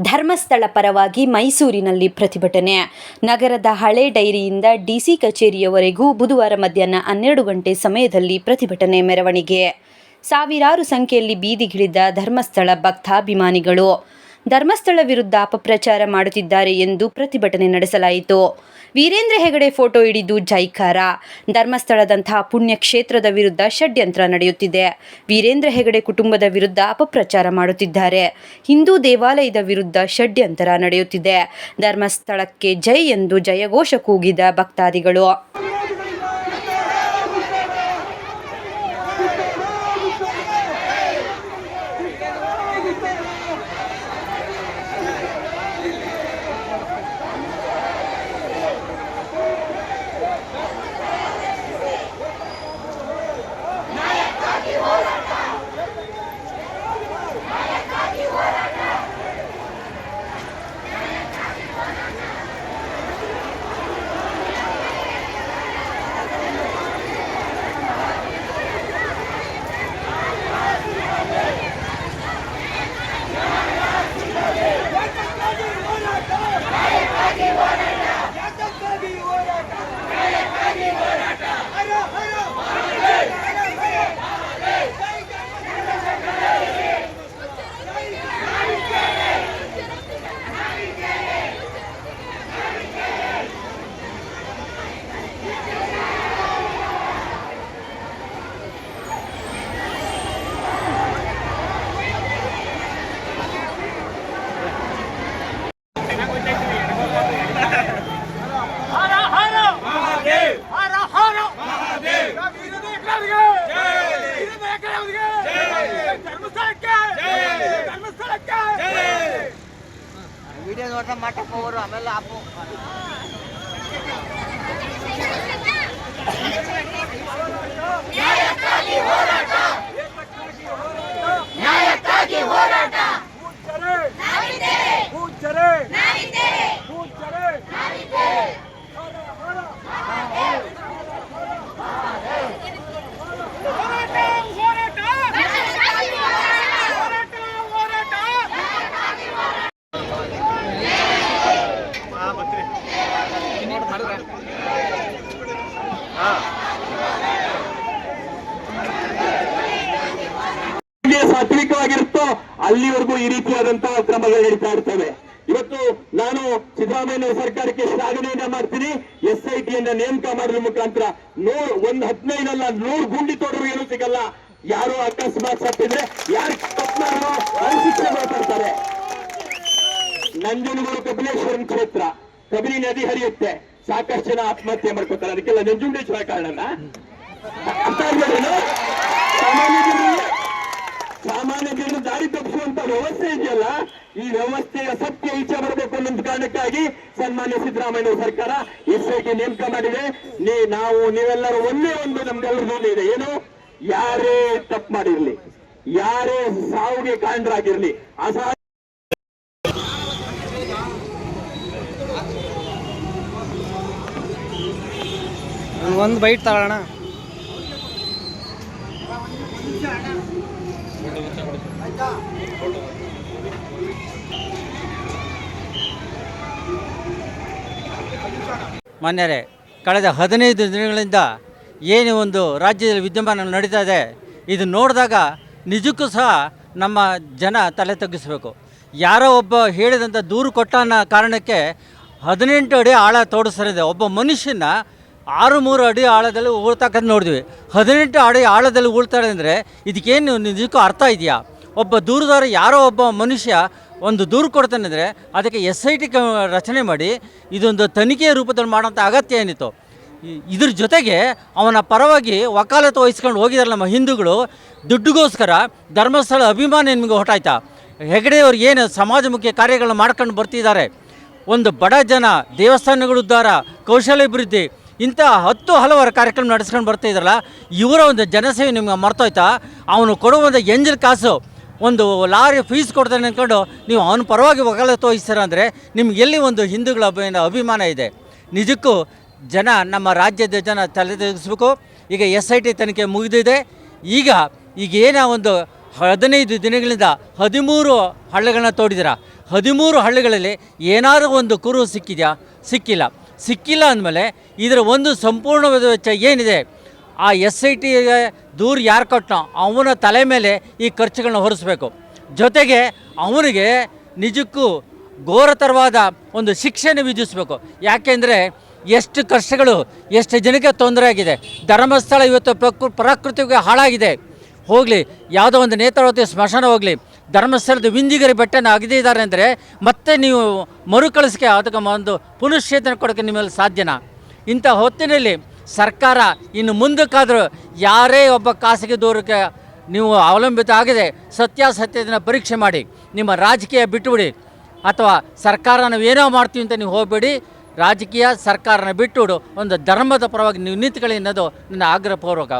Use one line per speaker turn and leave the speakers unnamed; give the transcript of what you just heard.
ಧರ್ಮಸ್ಥಳ ಪರವಾಗಿ ಮೈಸೂರಿನಲ್ಲಿ ಪ್ರತಿಭಟನೆ. ನಗರದ ಹಳೆ ಡೈರಿಯಿಂದ ಡಿಸಿ ಕಚೇರಿಯವರೆಗೂ ಬುಧವಾರ ಮಧ್ಯಾಹ್ನ ಹನ್ನೆರಡು ಗಂಟೆ ಸಮಯದಲ್ಲಿ ಪ್ರತಿಭಟನೆ ಮೆರವಣಿಗೆ. ಸಾವಿರಾರು ಸಂಖ್ಯೆಯಲ್ಲಿ ಬೀದಿಗಿಳಿದ ಧರ್ಮಸ್ಥಳ ಭಕ್ತಾಭಿಮಾನಿಗಳು ಧರ್ಮಸ್ಥಳ ವಿರುದ್ಧ ಅಪಪ್ರಚಾರ ಮಾಡುತ್ತಿದ್ದಾರೆ ಎಂದು ಪ್ರತಿಭಟನೆ ನಡೆಸಲಾಯಿತು. ವೀರೇಂದ್ರ ಹೆಗಡೆ ಫೋಟೋ ಹಿಡಿದು ಜೈಕಾರ. ಧರ್ಮಸ್ಥಳದಂತಹ ಪುಣ್ಯಕ್ಷೇತ್ರದ ವಿರುದ್ಧ ಷಡ್ಯಂತ್ರ ನಡೆಯುತ್ತಿದೆ. ವೀರೇಂದ್ರ ಹೆಗಡೆ ಕುಟುಂಬದ ವಿರುದ್ಧ ಅಪಪ್ರಚಾರ ಮಾಡುತ್ತಿದ್ದಾರೆ. ಹಿಂದೂ ದೇವಾಲಯದ ವಿರುದ್ಧ ಷಡ್ಯಂತ್ರ ನಡೆಯುತ್ತಿದೆ. ಧರ್ಮಸ್ಥಳಕ್ಕೆ ಜೈ ಎಂದು ಜಯಘೋಷ ಕೂಗಿದ ಭಕ್ತಾದಿಗಳು.
ವಿಡಿಯೋ ನೋಡ್ತಾ ಮಠಕ್ಕೆ ಹೋಗೋರು ಆಮೇಲೆ ಆಪು
ಪೂಜ್ಯರೇ
ಸಾತ್ವಿಕವಾಗಿರುತ್ತೋ, ಅಲ್ಲಿವರೆಗೂ ಈ ರೀತಿಯಾದಂತಹ ಕ್ರಮಗಳು ನಡೀತಾ ಇರ್ತವೆ. ಇವತ್ತು ನಾನು ಸಿದ್ದರಾಮಯ್ಯ ಸರ್ಕಾರಕ್ಕೆ ಶ್ಲಾಘನೆಯನ್ನ ಮಾಡ್ತೀನಿ. ಎಸ್ ಐ ಟಿಯನ್ನ ನೇಮಕ ಮಾಡೋದ್ರ ಮುಖಾಂತರ ನೂರ್ ಒಂದ್ ಹದಿನೈದಲ್ಲ, ನೂರ್ ಗುಂಡಿ ತೋಡರು ಏನು ಸಿಗಲ್ಲ. ಯಾರು ಅಕಸ್ಮಾತ್ ಸತ್ತಿದ್ರೆ, ಯಾರು ತಪ್ಪನಾರೋ ಮಾತಾಡ್ತಾರೆ. ನಂಜನಗೂರು ಮಾಡ್ತಾರೆ ನಂಜನಗೂಡು ಕಪಿಲೇಶ್ವರಂ ಕ್ಷೇತ್ರ, ಕಬಿನಿ ನದಿ ಹರಿಯುತ್ತೆ. ಸಾಕಷ್ಟು ಜನ ಆತ್ಮಹತ್ಯೆ ಮಾಡ್ಕೋತಾರೆ. ಅದಕ್ಕೆಲ್ಲ ನಂಜುಂಡೇಶ್ವರ ಕಾರಣ ಸಾಮಾನ್ಯ ಜನರಿಗೆ, ಸಾಮಾನ್ಯ ಜನರು ದಾರಿ ತಪ್ಪಿಸುವಂತ ವ್ಯವಸ್ಥೆ ಇದೆಯಲ್ಲ, ಈ ವ್ಯವಸ್ಥೆಯ ಸತ್ಯ ಈಚೆ ಬರಬೇಕು ಅನ್ನೋ ಕಾರಣಕ್ಕಾಗಿ ಸನ್ಮಾನ್ಯ ಸಿದ್ದರಾಮಯ್ಯ ಸರ್ಕಾರ ಐ ನೇಮಕ ಮಾಡಿದೆ. ನೀ, ನಾವು, ನೀವೆಲ್ಲರೂ ಒಂದೇ ಒಂದು ನಮ್ಗೆಲ್ಲರದ್ದು ಇದೆ. ಏನು? ಯಾರೇ ತಪ್ಪು ಮಾಡಿರ್ಲಿ, ಯಾರೇ ಸಾವಿಗೆ ಕಾರಣರಾಗಿರ್ಲಿ ಅಸಹ
ಒಂದು ಬೈಟ್ ತಗೊಳ್ಳೋಣ.
ಮಾನ್ಯರೇ, ಕಳೆದ ಹದಿನೈದು ದಿನಗಳಿಂದ ಏನು ಒಂದು ರಾಜ್ಯದಲ್ಲಿ ವಿದ್ಯಮಾನ ನಡೀತಾ ಇದೆ, ಇದು ನೋಡಿದಾಗ ನಿಜಕ್ಕೂ ಸಹ ನಮ್ಮ ಜನ ತಲೆ ತಗ್ಗಿಸಬೇಕು. ಯಾರೋ ಒಬ್ಬ ಹೇಳಿದಂಥ ದೂರು ಕೊಟ್ಟ ಕಾರಣಕ್ಕೆ ಹದಿನೆಂಟು ಅಡಿ ಆಳ ತೋಡಿಸ್ತಾರಿದೆ ಒಬ್ಬ ಮನುಷ್ಯನ ಆರು ಮೂರು ಅಡಿ ಆಳದಲ್ಲಿ ಉಳ್ತಕ್ಕಂಥ ನೋಡಿದ್ವಿ. ಹದಿನೆಂಟು ಅಡಿ ಆಳದಲ್ಲಿ ಉಳ್ತಾರೆ ಅಂದರೆ ಇದಕ್ಕೇನು ನಿಜಕ್ಕೂ ಅರ್ಥ ಇದೆಯಾ? ಒಬ್ಬ ದೂರದಾರ ಯಾರೋ ಒಬ್ಬ ಮನುಷ್ಯ ಒಂದು ದೂರು ಕೊಡ್ತಾನೆ ಅಂದರೆ ಅದಕ್ಕೆ ಎಸ್ ಐ ಟಿ ರಚನೆ ಮಾಡಿ ಇದೊಂದು ತನಿಖೆಯ ರೂಪದಲ್ಲಿ ಮಾಡೋಂಥ ಅಗತ್ಯ ಏನಿತ್ತು? ಇದ್ರ ಜೊತೆಗೆ ಅವನ ಪರವಾಗಿ ವಕಾಲತ್ತು ವಹಿಸ್ಕೊಂಡು ಹೋಗಿದಾರಲ್ಲ ನಮ್ಮ ಹಿಂದೂಗಳು, ದುಡ್ಡುಗೋಸ್ಕರ ಧರ್ಮಸ್ಥಳ ಅಭಿಮಾನ ನಿಮಗೆ ಹೊಟ್ಟಾಯ್ತಾ ಹೆಗಡೆಯವ್ರು ಏನು ಸಮಾಜಮುಖಿ ಕಾರ್ಯಗಳನ್ನ ಮಾಡ್ಕೊಂಡು ಬರ್ತಿದ್ದಾರೆ? ಒಂದು ಬಡ ಜನ ದೇವಸ್ಥಾನಗಳ ಉದ್ಧಾರ ಕೌಶಲ್ಯಾಭಿವೃದ್ಧಿ? ಇಂಥ ಹತ್ತು ಹಲವಾರು ಕಾರ್ಯಕ್ರಮ ನಡೆಸ್ಕೊಂಡು ಬರ್ತಾ ಇದ್ರಲ್ಲ, ಇವರ ಒಂದು ಜನಸೇವೆ ನಿಮ್ಗೆ ಮರ್ತೋಯ್ತಾ? ಅವನು ಕೊಡೋ ಒಂದು ಎಂಜಲ್ ಕಾಸು, ಒಂದು ಲಾರಿ ಫೀಸ್ ಕೊಡ್ತಾನೆ ಅಂದ್ಕೊಂಡು ನೀವು ಅವನ ಪರವಾಗಿ ಒಗಲ ವಹಿಸ್ತೀರ ಅಂದರೆ ನಿಮ್ಗೆ ಎಲ್ಲಿ ಒಂದು ಹಿಂದೂಗಳ ಅಭಿ- ಅಭಿಮಾನ ಇದೆ. ನಿಜಕ್ಕೂ ಜನ ನಮ್ಮ ರಾಜ್ಯದ ಜನ ತಲೆ ತೆಗೆಸ್ಬೇಕು ಈಗ ಎಸ್ ಐ ಟಿ ತನಿಖೆ ಮುಗಿದಿದೆ. ಈಗ ಈಗ ಏನೋ ಒಂದು ಹದಿನೈದು ದಿನಗಳಿಂದ ಹದಿಮೂರು ಹಳ್ಳಿಗಳನ್ನ ತೋಡಿದಿರ ಹದಿಮೂರು ಹಳ್ಳಿಗಳಲ್ಲಿ ಏನಾದರೂ ಒಂದು ಕುರು ಸಿಕ್ಕಿದೆಯಾ? ಸಿಕ್ಕಿಲ್ಲ. ಸಿಕ್ಕಿಲ್ಲ ಅಂದಮೇಲೆ ಇದರ ಒಂದು ಸಂಪೂರ್ಣವಾದ ವೆಚ್ಚ ಏನಿದೆ? ಆ ಎಸ್ ಐ ಟಿಗೆ ದೂರು ಯಾರು ಕೊಟ್ಟನೋ ಅವನ ತಲೆ ಮೇಲೆ ಈ ಖರ್ಚುಗಳನ್ನ ಹೊರಿಸ್ಬೇಕು. ಜೊತೆಗೆ ಅವನಿಗೆ ನಿಜಕ್ಕೂ ಘೋರತರವಾದ ಒಂದು ಶಿಕ್ಷೆಯನ್ನು ವಿಧಿಸಬೇಕು. ಯಾಕೆಂದರೆ ಎಷ್ಟು ಕಷ್ಟಗಳು, ಎಷ್ಟು ಜನಕ್ಕೆ ತೊಂದರೆ ಆಗಿದೆ. ಧರ್ಮಸ್ಥಳ ಇವತ್ತು ಪ್ರಕೃ, ಪ್ರಕೃತಿಗೆ ಹಾಳಾಗಿದೆ. ಹೋಗಲಿ, ಯಾವುದೋ ಒಂದು ನೇತ್ರಾವತಿ ಸ್ಮಶಾನ ಹೋಗಲಿ ಧರ್ಮಸ್ಥಳದ ವಿಂದಿಗರಿ ಬೆಟ್ಟನ ಅಗದಿದ್ದಾರೆ ಅಂದರೆ ಮತ್ತೆ ನೀವು ಮರುಕಳಿಸಿಕೆ ಅದಕ್ಕೆ ಒಂದು ಪುನಶ್ಚೇತನ ಕೊಡೋಕ್ಕೆ ನಿಮ್ಮಲ್ಲಿ ಸಾಧ್ಯನಾ? ಇಂಥ ಹೊತ್ತಿನಲ್ಲಿ ಸರ್ಕಾರ ಇನ್ನು ಮುಂದಕ್ಕಾದರೂ ಯಾರೇ ಒಬ್ಬ ಖಾಸಗಿ ದೂರಕ್ಕೆ ನೀವು ಅವಲಂಬಿತ ಆಗದೆ ಸತ್ಯಾಸತ್ಯದನ್ನ ಪರೀಕ್ಷೆ ಮಾಡಿ, ನಿಮ್ಮ ರಾಜಕೀಯ ಬಿಟ್ಟುಬಿಡಿ, ಅಥವಾ ಸರ್ಕಾರ ನಾವೇನೋ ಮಾಡ್ತೀವಿ ಅಂತ ನೀವು ಹೋಗಬೇಡಿ, ರಾಜಕೀಯ ಸರ್ಕಾರನ ಬಿಟ್ಟುಬಿಡು, ಒಂದು ಧರ್ಮದ ಪರವಾಗಿ ನೀವು ನಿಂತ್ಕೊಳ್ಳಿ ಅನ್ನೋದು ನನ್ನ ಆಗ್ರಹಪೂರ್ವಕ.